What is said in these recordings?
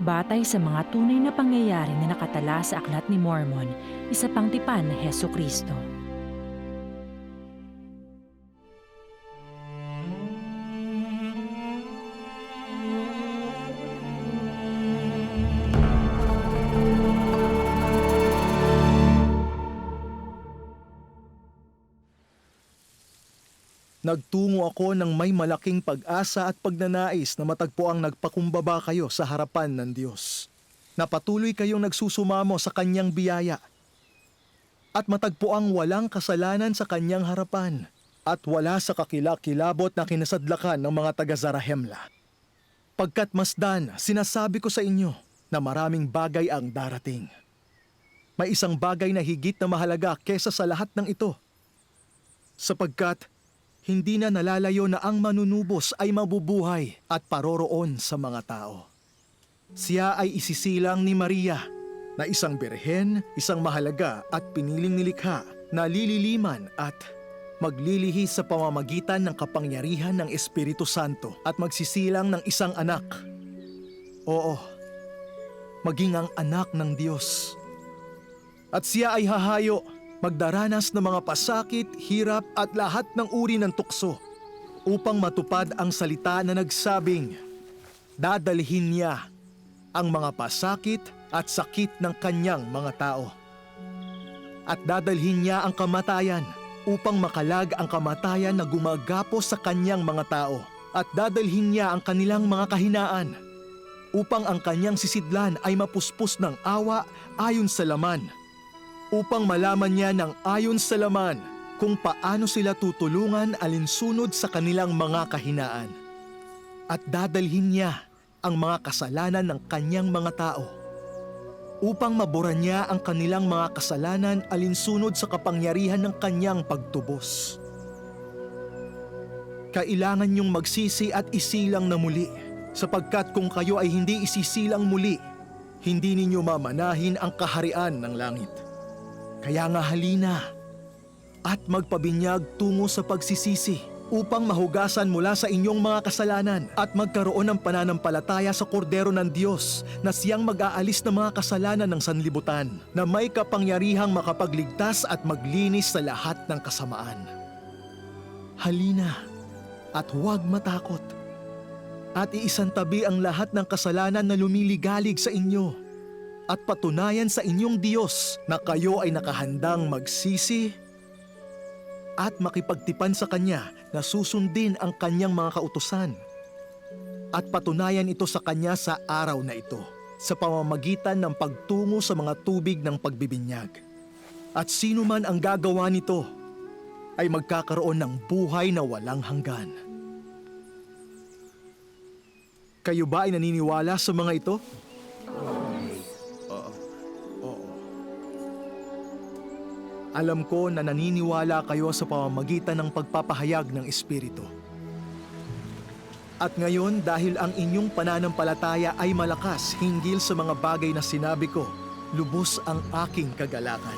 Batay sa mga tunay na pangyayari na nakatala sa Aklat ni Mormon, isa pang tipan na Heso Kristo. Nagtungo ako ng may malaking pag-asa at pagnanais na matagpo ang nagpakumbaba kayo sa harapan ng Diyos. Na patuloy kayong nagsusumamo sa Kanyang biyaya. At matagpo ang walang kasalanan sa Kanyang harapan. At wala sa kakilakilabot na kinasadlakan ng mga taga-Zarahemla. Pagkat masdan, sinasabi ko sa inyo na maraming bagay ang darating. May isang bagay na higit na mahalaga kesa sa lahat ng ito. Sapagkat hindi na nalalayo na ang manunubos ay mabubuhay at paroroon sa mga tao. Siya ay isisilang ni Maria, na isang birhen, isang mahalaga at piniling nilikha na lililiman at maglilihi sa pamamagitan ng kapangyarihan ng Espiritu Santo at magsisilang ng isang anak. Oo, maging ang anak ng Diyos. At siya ay hahayo, magdaranas ng mga pasakit, hirap at lahat ng uri ng tukso upang matupad ang salita na nagsabing, dadalhin niya ang mga pasakit at sakit ng kanyang mga tao. At dadalhin niya ang kamatayan upang makalag ang kamatayan na gumagapos sa kanyang mga tao. At dadalhin niya ang kanilang mga kahinaan upang ang kanyang sisidlan ay mapuspos ng awa ayon sa laman upang malaman niya ng ayon sa laman kung paano sila tutulungan alinsunod sa kanilang mga kahinaan. At dadalhin niya ang mga kasalanan ng kanyang mga tao upang mabura niya ang kanilang mga kasalanan alinsunod sa kapangyarihan ng kanyang pagtubos. Kailangan niyong magsisi at isilang na muli sapagkat kung kayo ay hindi isisilang muli, hindi ninyo mamanahin ang kaharian ng langit. Kaya nga halina at magpabinyag tungo sa pagsisisi upang mahugasan mula sa inyong mga kasalanan at magkaroon ng pananampalataya sa kordero ng Diyos na siyang mag-aalis ng mga kasalanan ng sanlibutan na may kapangyarihang makapagligtas at maglinis sa lahat ng kasamaan. Halina at huwag matakot at iisantabi ang lahat ng kasalanan na lumiligalig sa inyo at patunayan sa inyong Diyos na kayo ay nakahandang magsisi at makipagtipan sa Kanya na susundin ang Kanyang mga kautusan. At patunayan ito sa Kanya sa araw na ito sa pamamagitan ng pagtungo sa mga tubig ng pagbibinyag. At sino man ang gagawa nito ay magkakaroon ng buhay na walang hanggan. Kayo ba ay naniniwala sa mga ito? Alam ko na naniniwala kayo sa pamamagitan ng pagpapahayag ng Espiritu. At ngayon dahil ang inyong pananampalataya ay malakas hinggil sa mga bagay na sinabi ko, lubos ang aking kagalakan.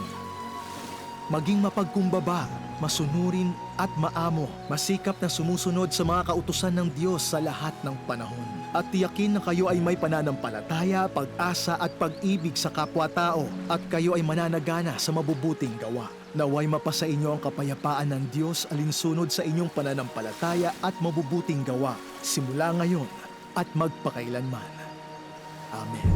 Maging mapagkumbaba, masunurin at maamo, masikap na sumusunod sa mga kautusan ng Diyos sa lahat ng panahon. At tiyakin na kayo ay may pananampalataya, pag-asa at pag-ibig sa kapwa-tao at kayo ay mananagana sa mabubuting gawa. Naway mapasa inyo ang kapayapaan ng Diyos alinsunod sa inyong pananampalataya at mabubuting gawa simula ngayon at magpakailanman. Amen.